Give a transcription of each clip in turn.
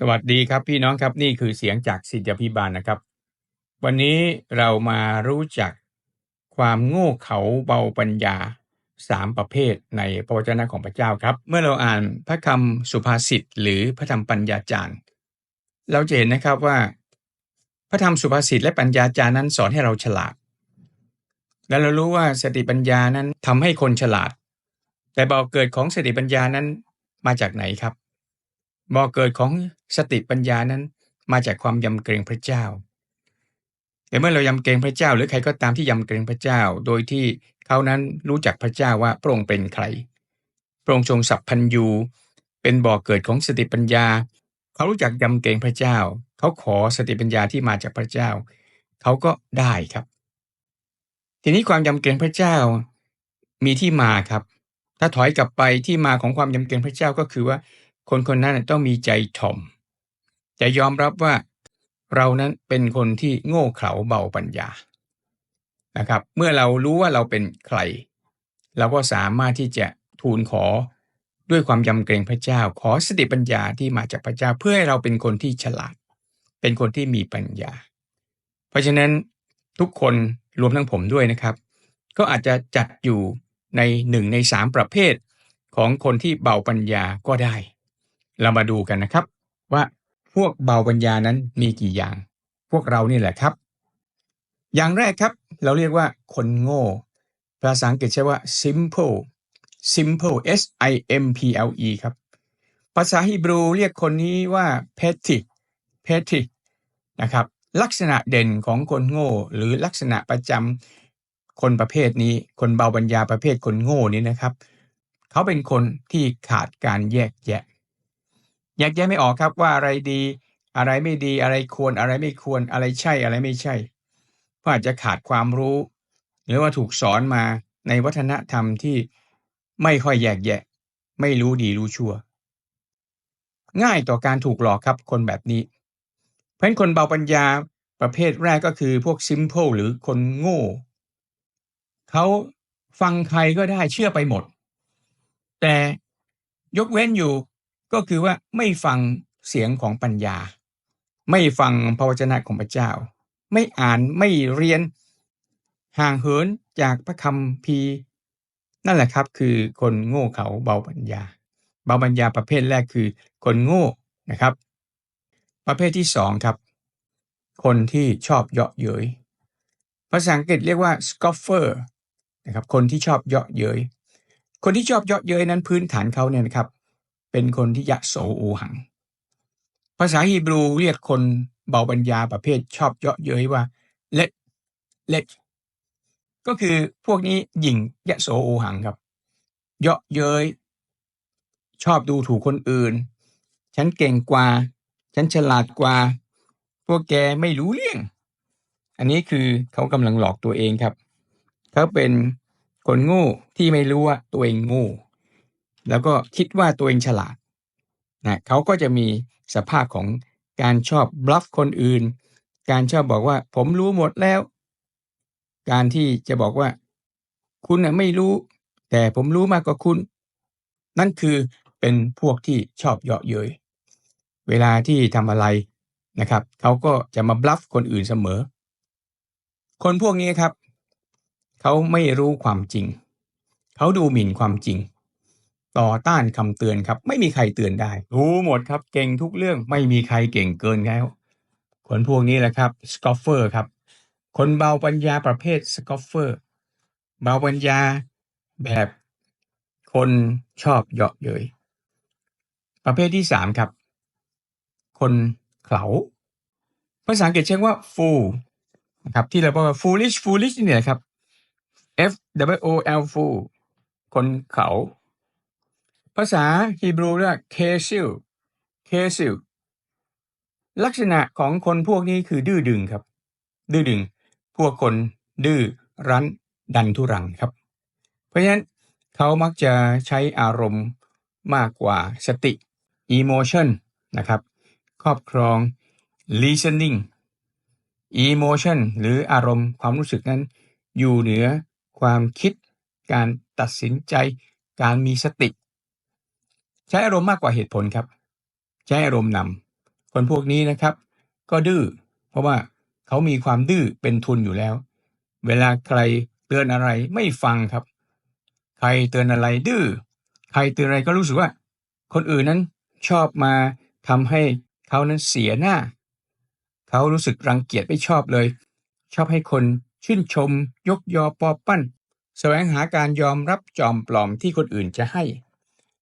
สวัสดีครับพี่น้องครับนี่คือเสียงจากสิทธิพิบาลนะครับ วันนี้เรามารู้จักความโง่เขลาเบาปัญญาสามประเภทในพระวจนะของพระเจ้าครับ เมื่อเราอ่านพระคำสุภาษิตหรือพระธรรมปัญญาจารย์ เราจะเห็นนะครับว่า พระธรรมสุภาษิตและปัญญาจารย์นั้นสอนให้เราฉลาด และเรารู้ว่าสติปัญญานั้นทำให้คนฉลาด แต่บ่อเกิดของสติปัญญานั้นมาจากไหนครับ บ่อกเกิดของสติปัญญานั้นมาจากความยำเกรงพระเจ้าแต่เมื่อเรายำเกรงพระเจ้า หรือใครก็ตามที่ยำเกรงพระเจ้า โดยที่เขานั้นรู้จักพระเจ้าว่าพระองค์เป็นใคร พระองค์ทรงสัพพัญญูเป็นบ่อกเกิดของสติปัญญา เขารู้จักยำเกรงพระเจ้า เขาขอสติปัญญาที่มาจากพระเจ้า เขาก็ได้ครับ ทีนี้ความยำเกรงพระเจ้ามีที่มาครับ ถ้าถอยกลับไปที่มาของความยำเกรงพระเจ้าก็คือว่า คนคนนั้นต้องมีใจถ่อมจะยอมรับว่าเรานั้นเป็นคนที่โง่เขลาเบาปัญญานะครับ เมื่อเรารู้ว่าเราเป็นใคร เราก็สามารถที่จะทูลขอด้วยความยำเกรงพระเจ้า ขอสติปัญญาที่มาจากพระเจ้าเพื่อให้เราเป็นคนที่ฉลาด เป็นคนที่มีปัญญา เพราะฉะนั้นทุกคนรวมทั้งผมด้วยนะครับ ก็อาจจะจัดอยู่ในหนึ่งในสามประเภทของคนที่เบาปัญญาก็ได้ เรามาดูกันนะครับ ว่าพวกเบาปัญญานั้นมีกี่อย่าง พวกเรานี่แหละครับ อย่างแรกครับ เราเรียกว่าคนโง่ ภาษาอังกฤษใช้ว่า simple simple s i m p l e ครับ ภาษาฮีบรูเรียกคนนี้ว่า petty petty นะครับ ลักษณะเด่นของคนโง่ หรือลักษณะประจำคนประเภทนี้ คนเบาปัญญาประเภทคนโง่นี้นะครับ เขาเป็นคนที่ขาดการแยกแยะ แยกแยะไม่ออกครับว่าอะไรดี อะไรไม่ดีอะไรควรอะไรไม่ควรอะไรใช่อะไรไม่ใช่ เพราะอาจจะขาดความรู้ หรือว่าถูกสอนมาในวัฒนธรรมที่ไม่ค่อยแยกแยะ ไม่รู้ดีรู้ชั่ว ง่ายต่อการถูกหลอกครับคนแบบนี้ เพราะคนเบาปัญญาประเภทแรกก็คือพวก simple หรือคนโง่เขาฟังใครก็ได้เชื่อไปหมด แต่ยกเว้นอยู่ ก็คือว่าไม่ฟังเสียงของปัญญา ไม่ฟังพระวจนะของพระเจ้า ไม่อ่านไม่เรียนห่างเหินจากพระคำพีนั่นแหละครับคือคนโง่เขาเบาปัญญา เบาปัญญาประเภทแรกคือ คนโง่นะครับ ประเภทที่สองครับ คนที่ชอบเยาะเย้ยภาษาอังกฤษเรียกว่า scoffer นะครับคนที่ชอบเยาะเย้ยคนที่ชอบเยาะเย้ยนั้นพื้นฐานเขาเนี่ยนะครับ เป็นคนที่ยะโสอูหัง ภาษาฮีบรูเรียกคนเบาปัญญาประเภทชอบเยาะเย้ยว่าเล็ดเล็ดก็คือพวกนี้หยิ่งยะโสอูหังครับ เยาะเย้ยชอบดูถูกคนอื่น ฉันเก่งกว่า ฉันฉลาดกว่า พวกแกไม่รู้เรื่องอันนี้คือเขากำลังหลอกตัวเองครับ เขาเป็นคนโง่ที่ไม่รู้ว่าตัวเองโง่ แล้วก็คิดว่าตัวเองฉลาดนะเขาก็จะมีสภาพของการชอบบลัฟคนอื่น การชอบบอกว่าผมรู้หมดแล้ว การที่จะบอกว่า คุณนะไม่รู้ แต่ผมรู้มากกว่าคุณ นั่นคือเป็นพวกที่ชอบเยาะเย้ยเวลาที่ทำอะไรนะครับเขาก็จะมาบลัฟคนอื่นเสมอ คนพวกนี้ครับ เขาไม่รู้ความจริง เขาดูหมิ่นความจริง ต่อต้านคำเตือนครับ ไม่มีใครเตือนได้ รู้หมดครับ เก่งทุกเรื่องไม่มีใครเก่งเกินแล้วคนพวกนี้แหละครับสกอฟเฟอร์ครับ คนเบาปัญญาประเภทสกอฟเฟอร์เบาปัญญาแบบคนชอบเยาะเย้ยประเภทที่สามครับ คนเขลาภาษาอังกฤษเรียกว่า fool นะครับที่เราบอกว่า foolish foolish เนี่ยครับ F W O L fool คนเขา ภาษาฮีบรูเรียกเคซิลเคซิลลักษณะของคนพวกนี้คือดื้อดึงครับ ดื้อดึง พวกคนดื้อรั้นดันทุรังครับ เพราะฉะนั้นเขามักจะใช้อารมณ์มากกว่าสติ emotion นะครับครอบครอง listening emotion หรืออารมณ์ความรู้สึกนั้น อยู่เหนือความคิด การตัดสินใจ การมีสติ ใช้อารมณ์มากกว่าเหตุผลครับ ใช้อารมณ์นคนพวกนี้นะครับ ก็ดื้อเพราะว่าเขามีความดื้อเป็นทุนอยู่แล้ว เวลาใครเตือนอะไรไม่ฟังครับ ใครเตือนอะไรดื้อใครเตือนอะไรก็รู้สึกว่า คนอื่นนั้นชอบมาทำให้เขานั้นเสียหน้า เขารู้สึกรังเกียจไม่ชอบเลย ชอบให้คนชื่นชม ยกยอปอปั้น แสวงหาการยอมรับจอมปลอมที่คนอื่นจะให้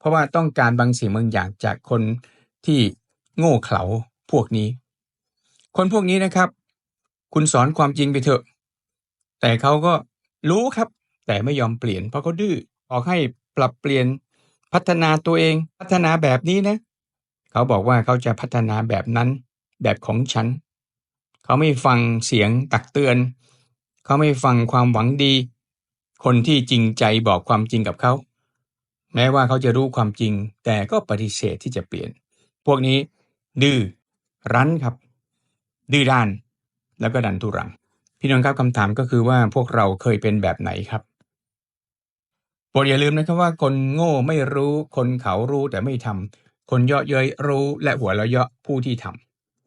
เพราะว่าต้องการบางสิ่งบางอย่างจากคนที่โง่เขลาพวกนี้ คนพวกนี้นะครับ คุณสอนความจริงไปเถอะ แต่เขาก็รู้ครับ แต่ไม่ยอมเปลี่ยนเพราะเขาดื้อบอกให้ปรับเปลี่ยนพัฒนาตัวเองพัฒนาแบบนี้นะ เขาบอกว่าเขาจะพัฒนาแบบนั้น แบบของฉัน เขาไม่ฟังเสียงตักเตือน เขาไม่ฟังความหวังดี คนที่จริงใจบอกความจริงกับเขา แม้ว่าเขาจะรู้ความจริง แต่ก็ปฏิเสธที่จะเปลี่ยน พวกนี้ ดื้อรั้นครับ ดื้อด้าน แล้วก็ดันทุรัง พี่น้องครับคำถามก็คือว่าพวกเราเคยเป็นแบบไหนครับโปรดอย่าลืมนะครับว่าคนโง่ไม่รู้คนเขารู้แต่ไม่ทำคนเยาะเย้ยรู้และหัวเราะเยาะผู้ที่ท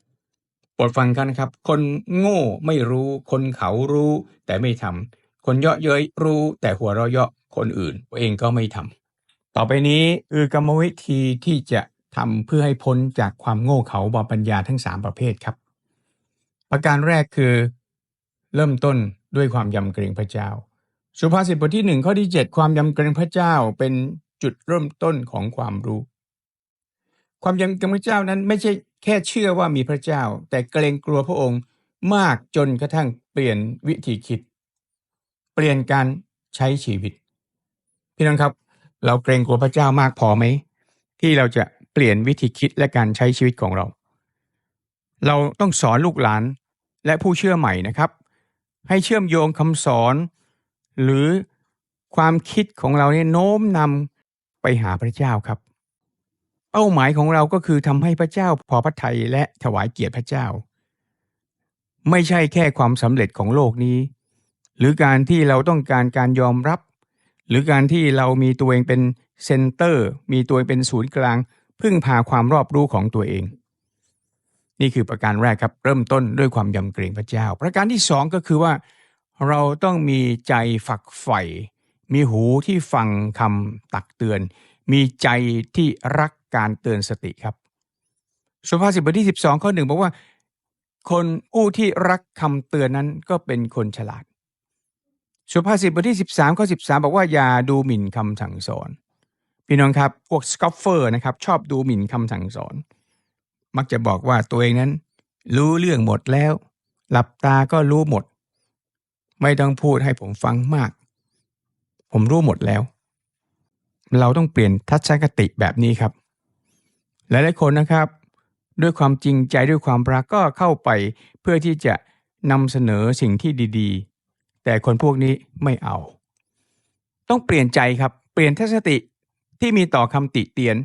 ำโปรดฟังกันครับ คนโง่ไม่รู้ คนเขารู้แต่ไม่ทำคนเยาะเย้ยรู้แต่หัวเราะเยาะคนอื่นตัวเองก็ไม่ทำ ต่อไปนี้คือกรรมวิธีที่จะทำเพื่อให้พ้นจากความโง่เขลาบาปัญญาทั้งสามประเภทครับ ประการแรกคือ เริ่มต้นด้วยความยำเกรงพระเจ้า สุภาษิตบทที่หนึ่งข้อที่เจ็ดความยำเกรงพระเจ้าเป็นจุดเริ่มต้นของความรู้ ความยำเกรงพระเจ้านั้นไม่ใช่แค่เชื่อว่ามีพระเจ้า แต่เกรงกลัวพระองค์มากจนกระทั่งเปลี่ยนวิธีคิด เปลี่ยนการใช้ชีวิต พี่น้องครับ เราเกรงกลัวพระเจ้ามากพอไหม ที่เราจะเปลี่ยนวิธีคิดและการใช้ชีวิตของเรา เราต้องสอนลูกหลานและผู้เชื่อใหม่นะครับ ให้เชื่อมโยงคำสอน หรือความคิดของเราเนี่ยโน้มนำไปหาพระเจ้าครับ เป้าหมายของเราก็คือทำให้พระเจ้าพอพระทัยและถวายเกียรติพระเจ้า ไม่ใช่แค่ความสำเร็จของโลกนี้ หรือการที่เราต้องการการยอมรับ หรือการที่เรามีตัวเองเป็นเซนเตอร์ มีตัวเองเป็นศูนย์กลาง พึ่งพาความรอบรู้ของตัวเอง นี่คือประการแรกครับเริ่มต้นด้วยความยำเกรงพระเจ้า ประการที่สองก็คือว่า เราต้องมีใจฝักใฝ่มีหูที่ฟังคำตักเตือน มีใจที่รักการเตือนสติครับสุภาษิตบทที่ 12 ข้อหนึ่งบอกว่า คนผู้ที่รักคำเตือนนั้นก็เป็นคนฉลาด สุภาษิตบทที่ 13ข้อ13 บอกว่าอย่าดูหมิ่นคำสั่งสอน พี่น้องครับ พวกสกอฟเฟอร์นะครับชอบดูหมิ่นคำสั่งสอน มักจะบอกว่าตัวเองนั้น รู้เรื่องหมดแล้ว หลับตาก็รู้หมด ไม่ต้องพูดให้ผมฟังมาก ผมรู้หมดแล้ว เราต้องเปลี่ยนทัศนคติแบบนี้ครับ หลายๆคนนะครับ ด้วยความจริงใจด้วยความรักก็เข้าไปเพื่อที่จะนำเสนอสิ่งที่ดีๆ แต่คนพวกนี้ไม่เอา ต้องเปลี่ยนใจครับ เปลี่ยนทัศนคติที่มีต่อคำติเตียน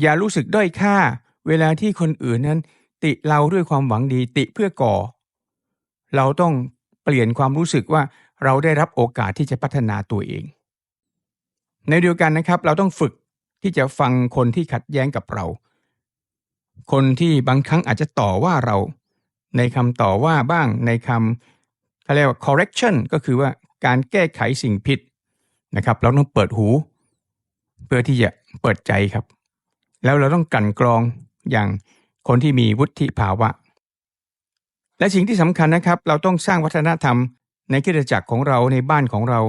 อย่ารู้สึกด้อยค่า เวลาที่คนอื่นนั้น ติเราด้วยความหวังดีติเพื่อก่อ เราต้องเปลี่ยนความรู้สึกว่าเราได้รับโอกาสที่จะพัฒนาตัวเอง ในเดียวกันนะครับ เราต้องฝึกที่จะฟังคนที่ขัดแย้งกับเรา คนที่บางครั้งอาจจะต่อว่าเรา ในคำต่อว่าบ้างในคำ เขาเรียกว่า correction ก็คือว่าการแก้ไขสิ่งผิดนะครับ เราต้องเปิดหู เพื่อที่จะเปิดใจครับ แล้วเราต้องกันกรองอย่างคนที่มีวุฒิภาวะ และสิ่งที่สำคัญนะครับ เราต้องสร้างวัฒนธรรมในคริสตจักรของเราในบ้านของเรา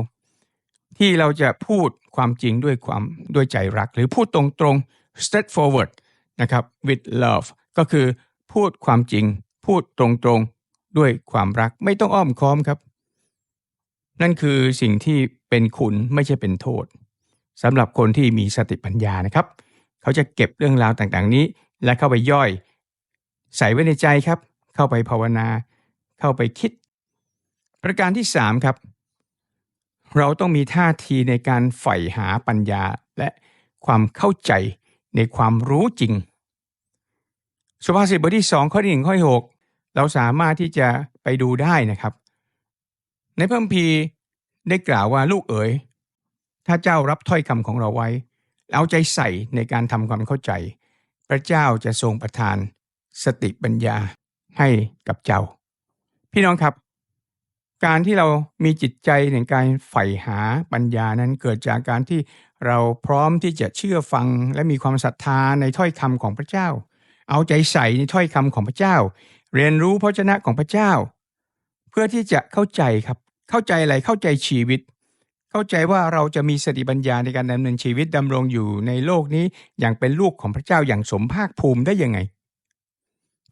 ที่เราจะพูดความจริงด้วยความด้วยใจรัก หรือพูดตรงๆ straightforward นะครับ with love ก็คือพูดความจริง พูดตรงๆ ด้วยความรักไม่ต้องอ้อมค้อมครับ นั่นคือสิ่งที่เป็นคุณไม่ใช่เป็นโทษสำหรับคนที่มีสติปัญญานะครับ เขาจะเก็บเรื่องราวต่างๆนี้ และเข้าไปย่อย ใส่ไว้ในใจครับ เข้าไปภาวนา เข้าไปคิด ประการที่สามครับ เราต้องมีท่าทีในการใฝ่หาปัญญาและความเข้าใจในความรู้จริงสุภาษิตบทที่สองข้อที่หนึ่งข้อที่หก เราสามารถที่จะไปดูได้นะครับ ในพระคัมภีร์ได้กล่าวว่าลูกเอ๋ย ถ้าเจ้ารับถ้อยคำของเราไว้ เอาใจใส่ในการทำความเข้าใจ พระเจ้าจะทรงประทาน สติปัญญาให้กับเจ้า พี่น้องครับ การที่เรามีจิตใจในการใฝ่หาปัญญานั้นเกิดจากการที่เราพร้อมที่จะเชื่อฟังและมีความศรัทธาในถ้อยคำของพระเจ้า เอาใจใส่ในถ้อยคำของพระเจ้า เรียนรู้พระชนะของพระเจ้า เพื่อที่จะเข้าใจครับ เข้าใจอะไรเข้าใจชีวิต เข้าใจว่าเราจะมีสติปัญญาในการดำเนินชีวิตดำรงอยู่ในโลกนี้อย่างเป็นลูกของพระเจ้าอย่างสมภาคภูมิได้ยังไง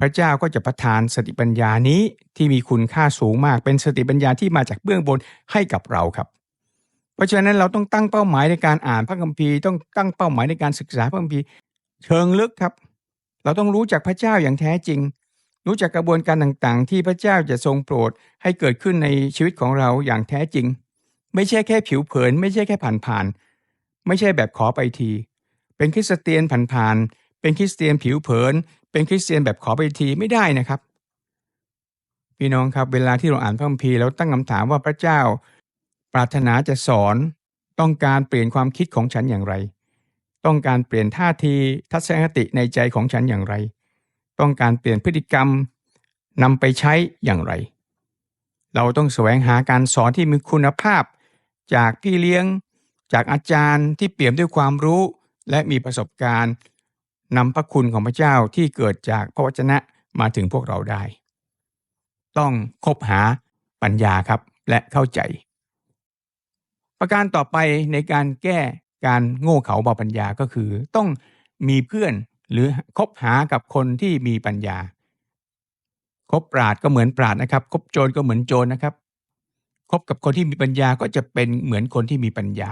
พระเจ้าก็จะประทานสติปัญญานี้ที่มีคุณค่าสูงมากเป็นสติปัญญาที่มาจากเบื้องบนให้กับเราครับเพราะฉะนั้นเราต้องตั้งเป้าหมายในการอ่านพระคัมภีร์ต้องตั้งเป้าหมายในการศึกษาพระคัมภีร์เชิงลึกครับ เราต้องรู้จักพระเจ้าอย่างแท้จริง รู้จักกระบวนการต่างๆ ที่พระเจ้าจะทรงโปรดให้เกิดขึ้นในชีวิตของเราอย่างแท้จริง ไม่ใช่แค่ผิวเผิน ไม่ใช่แค่ผ่านๆไม่ใช่แบบขอไปที เป็นคริสเตียนผ่านๆเป็นคริสเตียนผิวเผิน เป็นคริสเตียนแบบขอไปทีไม่ได้นะครับ พี่น้องครับเวลาที่เราอ่านพระคัมภีร์แล้วตั้งคำถามว่าพระเจ้า ปรารถนาจะสอนต้องการเปลี่ยนความคิดของฉันอย่างไร ต้องการเปลี่ยนท่าทีทัศนคติในใจของฉันอย่างไร ต้องการเปลี่ยนพฤติกรรมนำไปใช้อย่างไร เราต้องแสวงหาการสอนที่มีคุณภาพ จากพี่เลี้ยง จากอาจารย์ที่เปี่ยมด้วยความรู้และมีประสบการณ์นำพระคุณของพระเจ้าที่เกิดจากพระวจนะมาถึงพวกเราได้ ต้องคบหาปัญญาครับและเข้าใจ ประการต่อไปในการแก้การโง่เขลาเบาปัญญาก็คือ ต้องมีเพื่อน หรือคบหากับคนที่มีปัญญา คบปราดก็เหมือนปราดนะครับ คบโจรก็เหมือนโจรนะครับ คบกับคนที่มีปัญญาก็จะเป็นเหมือนคนที่มีปัญญา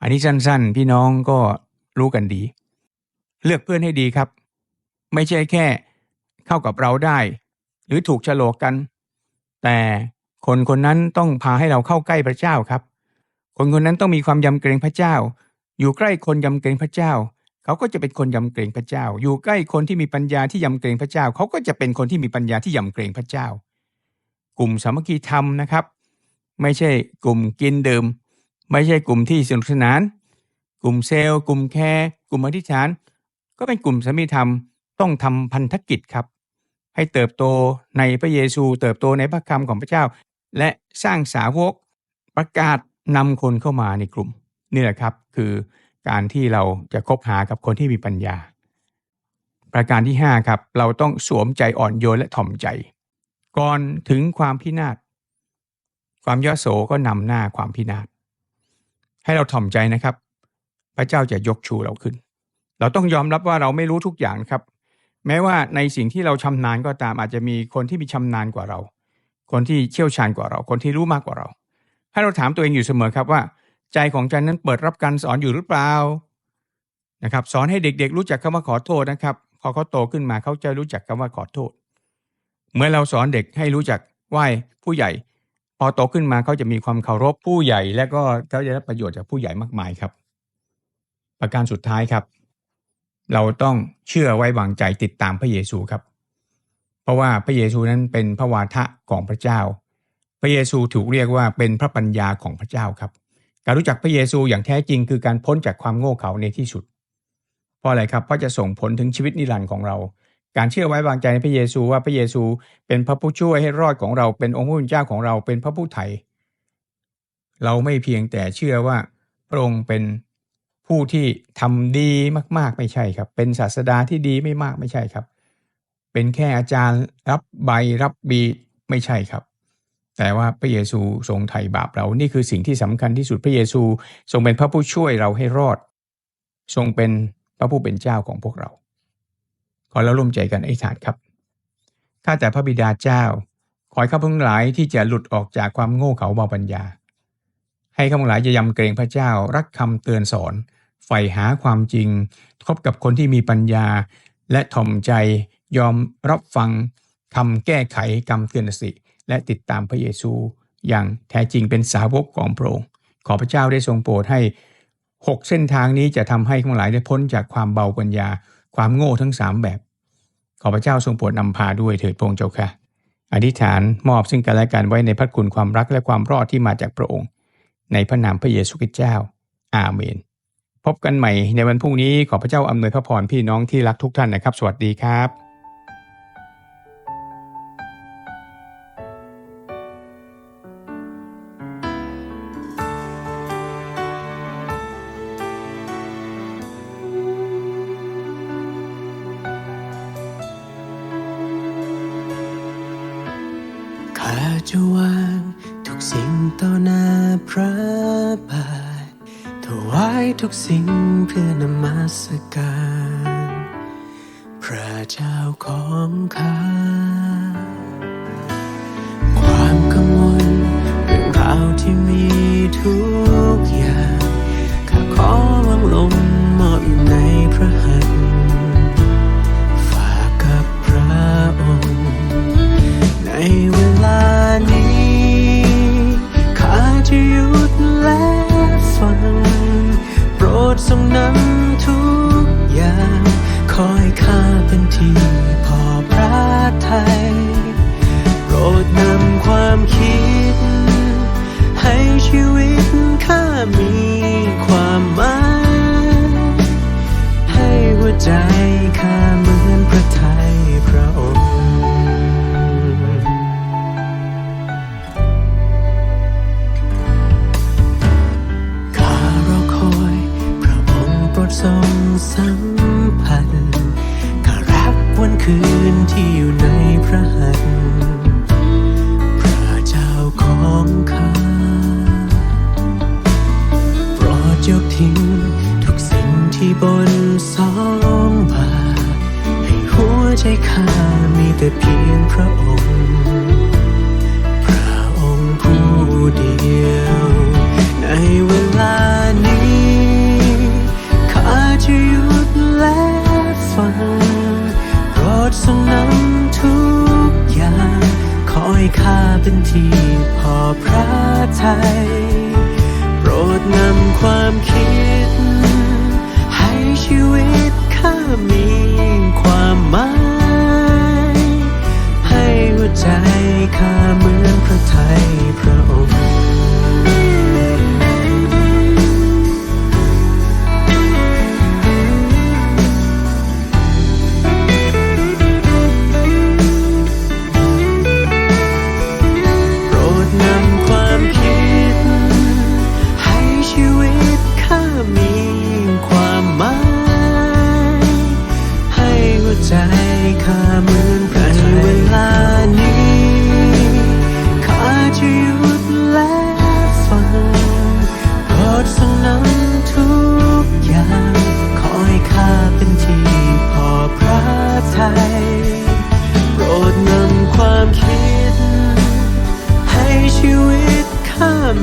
อันนี้สั้นๆ พี่น้องก็รู้กันดี เลือกเพื่อนให้ดีครับ ไม่ใช่แค่เข้ากับเราได้ หรือถูกฉลกกัน แต่คนคนนั้นต้องพาให้เราเข้าใกล้พระเจ้าครับ คนคนนั้นต้องมีความยำเกรงพระเจ้า อยู่ใกล้คนยำเกรงพระเจ้า เขาก็จะเป็นคนยำเกรงพระเจ้า อยู่ใกล้คนที่มีปัญญาที่ยำเกรงพระเจ้า เขาก็จะเป็นคนที่มีปัญญาที่ยำเกรงพระเจ้า กลุ่มสามัคคีธรรมนะครับ ไม่ใช่กลุ่มกินดื่มไม่ใช่กลุ่มที่สนุกสนาน กลุ่มเซลล์ กลุ่มแคร์กลุ่มอธิษฐาน ก็เป็นกลุ่มสามีธรรมต้องทำพันธกิจครับ ให้เติบโตในพระเยซู เติบโตในพระคำของพระเจ้า และสร้างสาวกประกาศนำคนเข้ามาในกลุ่มนี่แหละครับ คือ การที่เราจะคบหากับคนที่มีปัญญา ประการที่5ครับเราต้องสวมใจอ่อนโยนและถ่อมใจ ก่อนถึงความพินาศความยโสก็นำหน้าความพินาศให้เราถ่อมใจนะครับ พระเจ้าจะยกชูเราขึ้น เราต้องยอมรับว่าเราไม่รู้ทุกอย่างครับ แม้ว่าในสิ่งที่เราชำนาญก็ตามอาจจะมีคนที่มีชำนาญกว่าเรา คนที่เชี่ยวชาญกว่าเรา คนที่รู้มากกว่าเรา ให้เราถามตัวเองอยู่เสมอครับว่า ใจของฉันนั้นเปิดรับการสอนอยู่หรือเปล่านะครับ สอนให้เด็กๆ รู้จักคำว่าขอโทษนะครับ พอเขาโตขึ้นมาเขาจะรู้จักคำว่าขอโทษ เมื่อเราสอนเด็กให้รู้จักไหว้ผู้ใหญ่ พอโตขึ้นมาเขาจะมีความเคารพผู้ใหญ่ และก็เขาจะได้ประโยชน์จากผู้ใหญ่มากมายครับ ประการสุดท้ายครับ เราต้องเชื่อไว้วางใจติดตามพระเยซูครับ เพราะว่าพระเยซูนั้นเป็นพระวาทะของพระเจ้า พระเยซูถูกเรียกว่าเป็นพระปัญญาของพระเจ้าครับ การรู้จักพระเยซูอย่างแท้จริงคือการพ้นจากความโง่เขลาในที่สุด เพราะอะไรครับ เพราะจะส่งผลถึงชีวิตนิรันดร์ของเรา การเชื่อไว้วางใจในพระเยซูว่าพระเยซูเป็นพระผู้ช่วยให้รอดของเรา เป็นองค์พระผู้เป็นเจ้าของเรา เป็นพระผู้ไถ่ เราไม่เพียงแต่เชื่อว่าพระองค์เป็นผู้ที่ทำดีมากๆไม่ใช่ครับ เป็นศาสดาที่ดีไม่มากไม่ใช่ครับ เป็นแค่อาจารย์รับใบรับบีไม่ใช่ครับ แต่ว่าพระเยซูทรงไถ่บาปเรา นี่คือสิ่งที่สำคัญที่สุดพระเยซูทรงเป็นพระผู้ช่วยเราให้รอด ทรงเป็นพระผู้เป็นเจ้าของพวกเรา ขอเราร่วมใจกันอธิษฐานครับ ข้าแต่พระบิดาเจ้า ขอให้ข้าพงหลายที่จะหลุดออกจากความโง่เขลาเบาปัญญา ให้ข้าพงหลายจะยำเกรงพระเจ้ารักคำเตือนสอนใฝ่หาความจริงคบกับคนที่มีปัญญา และถ่อมใจยอมรับฟังคำแก้ไขกรรมเตือนสิ และติดตามพระเยซูอย่างแท้จริงเป็นสาวกของพระองค์ ขอพระเจ้าได้ทรงโปรดให้หกเส้นทางนี้จะทำให้ทั้งหลายได้พ้นจากความเบาปัญญา ความโง่ทั้งสามแบบ ขอพระเจ้าทรงโปรดนำพาด้วยเถิดพระองค์เจ้าค่ะ อธิษฐานมอบซึ่งกันและกันไว้ในพระคุณความรักและความรอดที่มาจากพระองค์ ในพระนามพระเยซูคริสต์เจ้า อาเมน พบกันใหม่ในวันพรุ่งนี้ขอพระเจ้าอำนวยพระพรพี่น้องที่รักทุกท่านนะครับ สวัสดีครับ จะวางทุกสิ่งต่อหน้าพระบาทถวายทุกสิ่งเพื่อนมาสการ พระเจ้าของข้าความกังวลเรื่องราวที่มีทุกอย่างข้าขอวางลงมอบอยู่ในพระหัตถ์ โปรดนำความคิด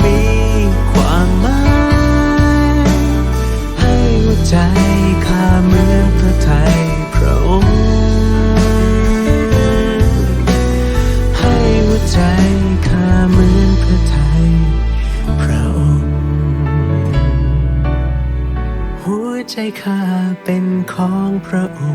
มีความหมายให้หัวใจข้าเหมือนพระไทยพระองค์ให้หัวใจข้าเหมือนพระไทยพระองค์หัวใจข้าเป็นของพระองค์